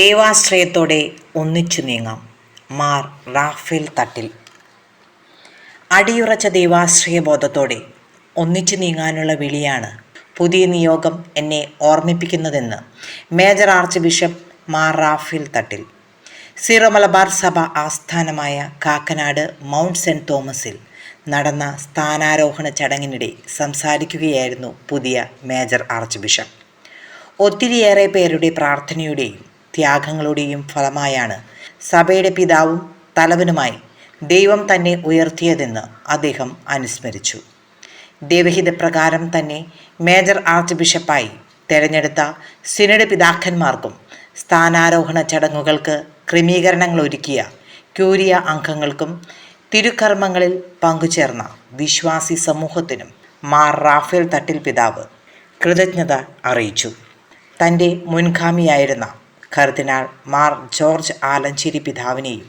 ദേവാശ്രയത്തോടെ ഒന്നിച്ചു നീങ്ങാം. മാർ റാഫേൽ തട്ടിൽ. അടിയുറച്ച ദൈവാശ്രയ ബോധത്തോടെ ഒന്നിച്ചു നീങ്ങാനുള്ള വിളിയാണ് പുതിയ നിയോഗം എന്നെ ഓർമ്മിപ്പിക്കുന്നതെന്ന് major archbishop Mar Rafale Thattil. Zero Malabar സഭ ആസ്ഥാനമായ കാക്കനാട് മൗണ്ട് സെന്റ് തോമസിൽ നടന്ന സ്ഥാനാരോഹണ ചടങ്ങിനിടെ സംസാരിക്കുകയായിരുന്നു പുതിയ മേജർ ആർച്ച് ബിഷപ്പ്. ഒത്തിരിയേറെ പേരുടെ പ്രാർത്ഥനയുടെയും ത്യാഗങ്ങളുടെയും ഫലമായാണ്. സഭയുടെ പിതാവും തലവനുമായി ദൈവം തന്നെ ഉയർത്തിയതെന്ന് അദ്ദേഹം അനുസ്മരിച്ചു. ദൈവഹിതപ്രകാരം തന്നെ മേജർ ആർച്ച് ബിഷപ്പായി തെരഞ്ഞെടുത്ത സിനഡ് പിതാക്കന്മാർക്കും സ്ഥാനാരോഹണ ചടങ്ങുകൾക്ക് ക്രമീകരണങ്ങൾ ഒരുക്കിയ ക്യൂരിയ അംഗങ്ങൾക്കും തിരുക്കർമ്മങ്ങളിൽ പങ്കുചേർന്ന വിശ്വാസി സമൂഹത്തിനും മാർ റാഫേൽ തട്ടിൽ പിതാവ് കൃതജ്ഞത അറിയിച്ചു. തന്റെ മുൻഗാമിയായിരുന്ന കർദിനാൾ മാർ ജോർജ് ആലഞ്ചേരി പിതാവിനെയും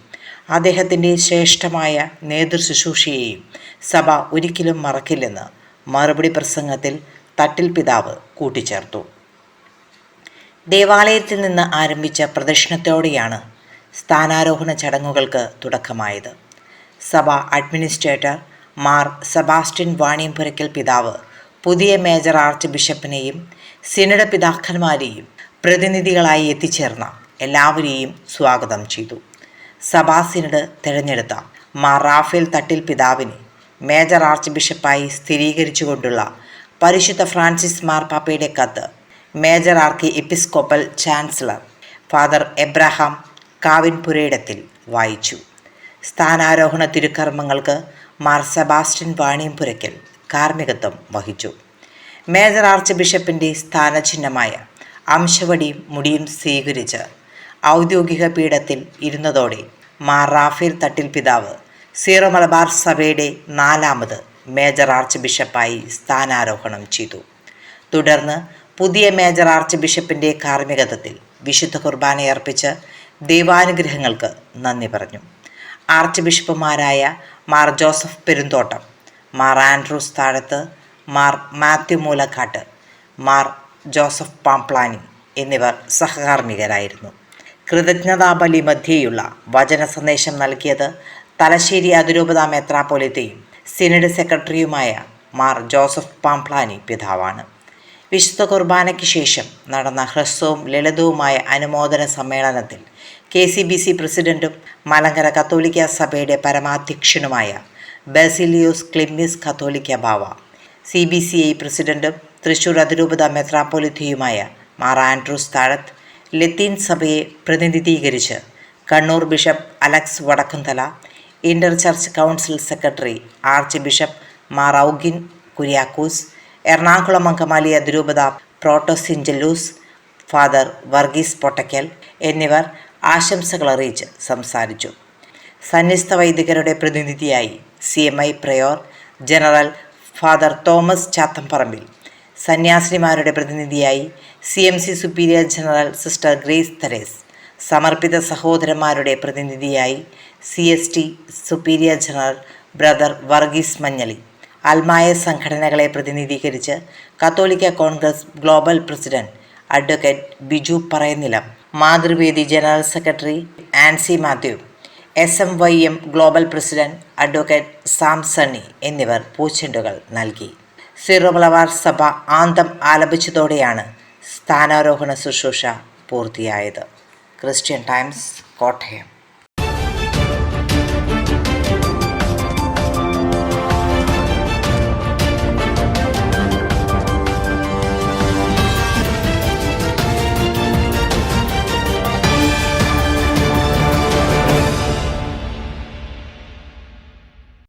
അദ്ദേഹത്തിന്റെ ശ്രേഷ്ഠമായ നേതൃശുശ്രൂഷയെയും സഭ ഒരിക്കലും മറക്കില്ലെന്ന് മറുപടി പ്രസംഗത്തിൽ തട്ടിൽ പിതാവ് കൂട്ടിച്ചേർത്തു. ദേവാലയത്തിൽ നിന്ന് ആരംഭിച്ച പ്രദർശനത്തോടെയാണ് സ്ഥാനാരോഹണ ചടങ്ങുകൾക്ക് തുടക്കമായത്. സഭ അഡ്മിനിസ്ട്രേറ്റർ മാർ സെബാസ്റ്റ്യൻ വാണിയംപുരയ്ക്കൽ പിതാവ് പുതിയ മേജർ ആർച്ച് ബിഷപ്പിനെയും സിനഡ് പിതാക്കന്മാരെയും പ്രതിനിധികളായി എത്തിച്ചേർന്ന എല്ലാവരെയും സ്വാഗതം ചെയ്തു. സഭാ സിനഡ് തിരഞ്ഞെടുത്ത മാർ റാഫേൽ തട്ടിൽ പിതാവിനെ മേജർ ആർച്ച് ബിഷപ്പായി സ്ഥിരീകരിച്ചുകൊണ്ടുള്ള പരിശുദ്ധ ഫ്രാൻസിസ് മാർ പാപ്പയുടെ കത്ത് major archiepiscopal chancellor father Abraham Kavinpurayidathil വായിച്ചു. സ്ഥാനാരോഹണ തിരുക്കർമ്മങ്ങൾക്ക് മാർ സെബാസ്റ്റ്യൻ വാണിയംപുരയ്ക്കൽ കാർമ്മികത്വം വഹിച്ചു. മേജർ ആർച്ച് ബിഷപ്പിന്റെ സ്ഥാനചിഹ്നമായ അംശവടിയും മുടിയും സ്വീകരിച്ച് ഔദ്യോഗിക പീഠത്തിൽ ഇരുന്നതോടെ മാർ റാഫേൽ തട്ടിൽ പിതാവ് സീറോ മലബാർ സഭയുടെ നാലാമത് മേജർ ആർച്ച് ബിഷപ്പായി സ്ഥാനാരോഹണം ചെയ്തു. തുടർന്ന് പുതിയ മേജർ ആർച്ച് ബിഷപ്പിന്റെ കാർമ്മികത്വത്തിൽ വിശുദ്ധ കുർബാന അർപ്പിച്ച് ദൈവാനുഗ്രഹങ്ങൾക്ക് നന്ദി പറഞ്ഞു. ആർച്ച് ബിഷപ്പുമാരായ Mar Joseph Perumthottam Mar Andrews Thazhath Mar Mathew Moolakkattu Mar Joseph Pamplany എന്നിവർ സഹകാർമ്മികരായിരുന്നു. കൃതജ്ഞതാബലി മധ്യേയുള്ള വചന സന്ദേശം നൽകിയത് തലശ്ശേരി അതിരൂപത മെത്രാപ്പൊലിത്തയും സിനഡ് സെക്രട്ടറിയുമായ മാർ ജോസഫ് പാംപ്ലാനി പിതാവാണ്. വിശുദ്ധ കുർബാനയ്ക്ക് ശേഷം നടന്ന ഹ്രസ്വവും ലളിതവുമായ അനുമോദന സമ്മേളനത്തിൽ കെ സി ബി സി പ്രസിഡന്റും മലങ്കര കത്തോലിക്ക സഭയുടെ പരമാധ്യക്ഷനുമായ Baselios Cleemis Catholicos Bava C B C I പ്രസിഡന്റും തൃശൂർ അതിരൂപത മെത്രാപ്പൊലിത്തിയുമായ മാർ ആൻഡ്രൂസ് താഴത്ത് ലത്തീൻ സഭയെ പ്രതിനിധീകരിച്ച് Kannur bishop Alex Vadakkumthala inter church council secretary archbishop Mar Augin Kuriakose Ernakulam Angamaly അതിരൂപത പ്രോട്ടോസിഞ്ചലൂസ് ഫാദർ വർഗീസ് പൊട്ടക്കൽ എന്നിവർ ആശംസകൾ അറിയിച്ച് സംസാരിച്ചു. സന്യസ്ത വൈദികരുടെ പ്രതിനിധിയായി C M I prior general father Thomas Chathamparampil സന്യാസിനിമാരുടെ പ്രതിനിധിയായി C M C superior general sister Grace Therese സമർപ്പിത സഹോദരന്മാരുടെ പ്രതിനിധിയായി C S T superior general brother Varghese Manjali അൽമായ സംഘടനകളെ പ്രതിനിധീകരിച്ച് Catholic congress global president advocate Biju Parayanilam Mathruvedi general secretary Ancy Mathew S M Y M global president advocate Sam Sunny എന്നിവർ പൂച്ചെണ്ടുകൾ നൽകി. Syro സഭ ആന്തം ആലപിച്ചതോടെയാണ് സ്ഥാനാരോഹണ ശുശ്രൂഷ പൂർത്തിയായത്. Christian Times Kottayam.